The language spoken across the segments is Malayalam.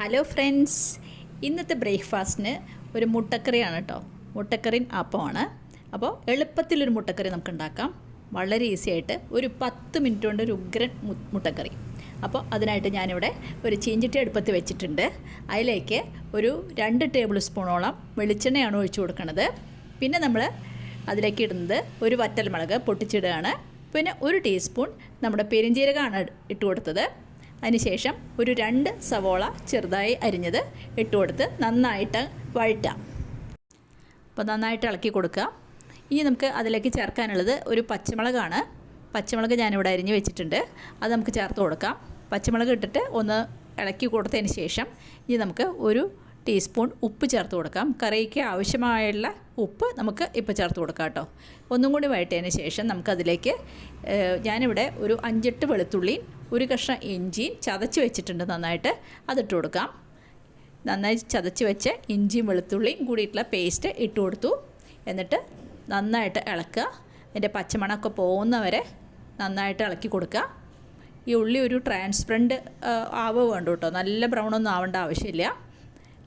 ഹലോ ഫ്രണ്ട്സ് ഇന്നത്തെ ബ്രേക്ക്ഫാസ്റ്റിന് ഒരു മുട്ടക്കറിയാണ് കേട്ടോ മുട്ടക്കറിയും അപ്പമാണ്. അപ്പോൾ എളുപ്പത്തിലൊരു മുട്ടക്കറി നമുക്ക് ഉണ്ടാക്കാം വളരെ ഈസി ആയിട്ട് ഒരു പത്ത് മിനിറ്റ് കൊണ്ട് ഒരു ഉഗ്രൻ മുട്ടക്കറി. അപ്പോൾ അതിനായിട്ട് ഞാനിവിടെ ഒരു ചീഞ്ചട്ടി അടുപ്പത്ത് വെച്ചിട്ടുണ്ട്. അതിലേക്ക് ഒരു രണ്ട് ടേബിൾ സ്പൂണോളം വെളിച്ചെണ്ണയാണ് ഒഴിച്ചു കൊടുക്കുന്നത് പിന്നെ നമ്മൾ അതിലേക്ക് ഇടുന്നത് ഒരു വറ്റൽമുളക് പൊട്ടിച്ചിടുകയാണ്. പിന്നെ ഒരു ടീസ്പൂൺ നമ്മുടെ പെരിഞ്ജീരകമാണ് ഇട്ട് കൊടുത്തത്. അതിനുശേഷം ഒരു രണ്ട് സവോള ചെറുതായി അരിഞ്ഞത് ഇട്ട് കൊടുത്ത് നന്നായിട്ട് വഴറ്റാം. അപ്പോൾ നന്നായിട്ട് ഇളക്കി കൊടുക്കുക. ഇനി നമുക്ക് അതിലേക്ക് ചേർക്കാനുള്ളത് ഒരു പച്ചമുളകാണ്. പച്ചമുളക് ഞാനിവിടെ അരിഞ്ഞ് വെച്ചിട്ടുണ്ട്. അത് നമുക്ക് ചേർത്ത് കൊടുക്കാം. പച്ചമുളക് ഇട്ടിട്ട് ഒന്ന് ഇളക്കി കൊടുത്തതിന് ശേഷം ഇനി നമുക്ക് ഒരു ടീസ്പൂൺ ഉപ്പ് ചേർത്ത് കൊടുക്കാം. കറിക്ക് ആവശ്യമായുള്ള ഉപ്പ് നമുക്ക് ഇപ്പോൾ ചേർത്ത് കൊടുക്കാം കേട്ടോ. ഒന്നും കൂടി വഴറ്റിയതിന് ശേഷം നമുക്കതിലേക്ക് ഞാനിവിടെ ഒരു അഞ്ചെട്ട് വെളുത്തുള്ളിയും ഒരു കഷ്ണം ഇഞ്ചിയും ചതച്ച് വെച്ചിട്ടുണ്ട് നന്നായിട്ട്. അതിട്ട് കൊടുക്കാം. നന്നായി ചതച്ച് വെച്ച് ഇഞ്ചിയും വെളുത്തുള്ളിയും കൂടിയിട്ടുള്ള പേസ്റ്റ് ഇട്ട് കൊടുത്തു. എന്നിട്ട് നന്നായിട്ട് ഇളക്കുക. അതിന്റെ പച്ചമണമൊക്കെ പോകുന്നവരെ നന്നായിട്ട് ഇളക്കി കൊടുക്കുക. ഈ ഉള്ളി ഒരു ട്രാൻസ്പെറന്റ് ആവുക വേണ്ട കേട്ടോ. നല്ല ബ്രൗൺ ഒന്നും ആവേണ്ട ആവശ്യമില്ല.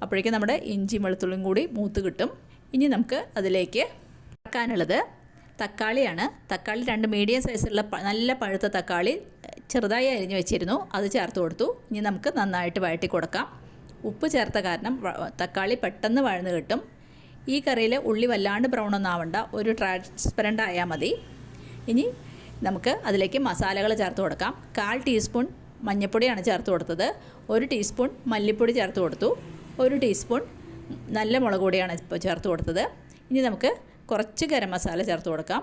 അപ്പോഴേക്കും നമ്മുടെ ഇഞ്ചിയും വെളുത്തുള്ളിയും കൂടി മൂത്ത് കിട്ടും. ഇനി നമുക്ക് അതിലേക്ക് ചേർക്കാനുള്ളത് തക്കാളിയാണ്. തക്കാളി രണ്ട് മീഡിയം സൈസുള്ള നല്ല പഴുത്ത തക്കാളി ചെറുതായി അരിഞ്ഞു വെച്ചിരുന്നു. അത് ചേർത്ത് കൊടുത്തു. ഇനി നമുക്ക് നന്നായിട്ട് വഴറ്റി കൊടുക്കാം. ഉപ്പ് ചേർത്ത കാരണം തക്കാളി പെട്ടെന്ന് വഴന്ന് കിട്ടും. ഈ കറിയിൽ ഉള്ളി വല്ലാണ്ട് ബ്രൗൺ ഒന്നും ആവണ്ട. ഒരു ട്രാൻസ്പെറന്റ് ആയാൽ മതി. ഇനി നമുക്ക് അതിലേക്ക് മസാലകൾ ചേർത്ത് കൊടുക്കാം. കാൽ ടീസ്പൂൺ മഞ്ഞൾപ്പൊടിയാണ് ചേർത്ത് കൊടുത്തത്. ഒരു ടീസ്പൂൺ മല്ലിപ്പൊടി ചേർത്ത് കൊടുത്തു. ഒരു ടീസ്പൂൺ നല്ല മുളക് പൊടിയാണ് ഇപ്പോൾ ചേർത്ത് കൊടുത്തത്. ഇനി നമുക്ക് കുറച്ച് ഗരം മസാല ചേർത്ത് കൊടുക്കാം.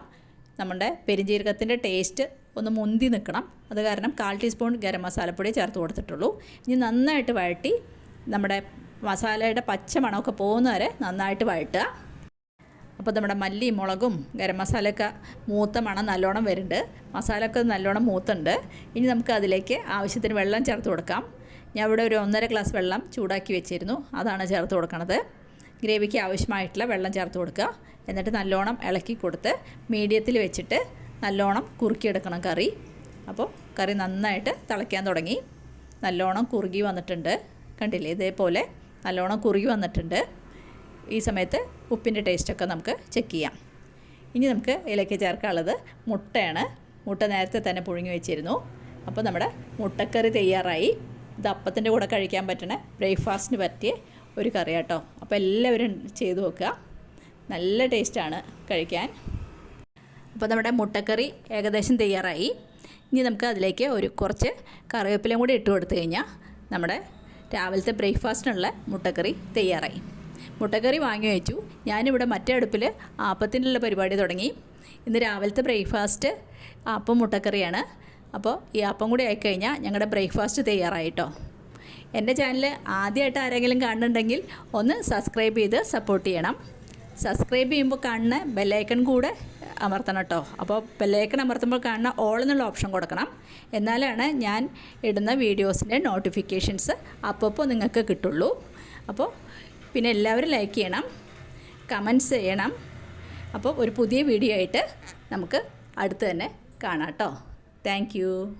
നമ്മുടെ പെരിഞ്ജീരകത്തിന്റെ ടേസ്റ്റ് ഒന്ന് മുന്തി നിൽക്കണം. അത് കാരണം കാൽ ടീസ്പൂൺ ഗരം മസാലപ്പൊടി ചേർത്ത് കൊടുത്തിട്ടുള്ളൂ. ഇനി നന്നായിട്ട് വഴട്ടി നമ്മുടെ മസാലയുടെ പച്ച മണമൊക്കെ പോകുന്നവരെ നന്നായിട്ട് വഴട്ടുക അപ്പോൾ നമ്മുടെ മല്ലി മുളകും ഗരം മസാലയൊക്കെ മൂത്ത മണം നല്ലോണം വരുന്നുണ്ട്. മസാലയൊക്കെ നല്ലോണം മൂത്തുണ്ട്. ഇനി നമുക്ക് അതിലേക്ക് ആവശ്യത്തിന് വെള്ളം ചേർത്ത് കൊടുക്കാം. ഞാൻ ഇവിടെ ഒരു ഒന്നര ഗ്ലാസ് വെള്ളം ചൂടാക്കി വെച്ചിരുന്നു. അതാണ് ചേർത്ത് കൊടുക്കണത്. ഗ്രേവിക്ക് ആവശ്യമായിട്ടുള്ള വെള്ളം ചേർത്ത് കൊടുക്കുക. എന്നിട്ട് നല്ലോണം ഇളക്കി കൊടുത്ത് മീഡിയത്തിൽ വെച്ചിട്ട് നല്ലോണം കുറുക്കിയെടുക്കണം കറി. അപ്പോൾ കറി നന്നായിട്ട് തിളയ്ക്കാൻ തുടങ്ങി. നല്ലോണം കുറുകി വന്നിട്ടുണ്ട്. കണ്ടില്ലേ? ഇതേപോലെ നല്ലോണം കുറുകി വന്നിട്ടുണ്ട്. ഈ സമയത്ത് ഉപ്പിന്റെ ടേസ്റ്റൊക്കെ നമുക്ക് ചെക്ക് ചെയ്യാം. ഇനി നമുക്ക് ഇതിലേക്ക് ചേർക്കാനുള്ളത് മുട്ടയാണ്. മുട്ട നേരത്തെ തന്നെ പുഴുങ്ങി വെച്ചിരുന്നു. അപ്പോൾ നമ്മുടെ മുട്ടക്കറി തയ്യാറായി. ഇത് അപ്പത്തിന്റെ കൂടെ കഴിക്കാൻ പറ്റണ ബ്രേക്ക്ഫാസ്റ്റിന് പറ്റിയ ഒരു കറി കേട്ടോ അപ്പോൾ എല്ലാവരും ചെയ്തു നോക്കുക. നല്ല ടേസ്റ്റാണ് കഴിക്കാൻ. അപ്പോൾ നമ്മുടെ മുട്ടക്കറി ഏകദേശം തയ്യാറായി. ഇനി നമുക്ക് അതിലേക്ക് ഒരു കുറച്ച് കറിവേപ്പിലയും കൂടി ഇട്ട് കൊടുത്തു കഴിഞ്ഞാൽ നമ്മുടെ രാവിലത്തെ ബ്രേക്ക്ഫാസ്റ്റിനുള്ള മുട്ടക്കറി തയ്യാറായി. മുട്ടക്കറി വാങ്ങി വെച്ചു. ഞാനിവിടെ മറ്റേ അടുപ്പിൽ ആപ്പത്തിനുള്ള പരിപാടി തുടങ്ങി. ഇന്ന് രാവിലത്തെ ബ്രേക്ക്ഫാസ്റ്റ് അപ്പം മുട്ടക്കറിയാണ്. അപ്പോൾ ഈ അപ്പം കൂടി ആയിക്കഴിഞ്ഞാൽ ഞങ്ങളുടെ ബ്രേക്ക്ഫാസ്റ്റ് തയ്യാറായിട്ടോ. എന്റെ ചാനൽ ആദ്യമായിട്ട് ആരെങ്കിലും കാണുന്നുണ്ടെങ്കിൽ ഒന്ന് സബ്സ്ക്രൈബ് ചെയ്ത് സപ്പോർട്ട് ചെയ്യണം. സബ്സ്ക്രൈബ് ചെയ്യുമ്പോൾ കാണുന്ന ബെല്ലൈക്കൺ കൂടെ അമർത്തണം കേട്ടോ. അപ്പോൾ ബെല്ലൈക്കൺ അമർത്തുമ്പോൾ കാണുന്ന ഓൾ എന്നുള്ള ഓപ്ഷൻ കൊടുക്കണം. എന്നാലാണ് ഞാൻ ഇടുന്ന വീഡിയോസിന്റെ നോട്ടിഫിക്കേഷൻസ് അപ്പോൾ നിങ്ങൾക്ക് കിട്ടുള്ളൂ. അപ്പോൾ പിന്നെ എല്ലാവരും ലൈക്ക് ചെയ്യണം. കമൻസ് ചെയ്യണം. അപ്പോൾ ഒരു പുതിയ വീഡിയോ ആയിട്ട് നമുക്ക് അടുത്ത് തന്നെ കാണാം കേട്ടോ. Thank you.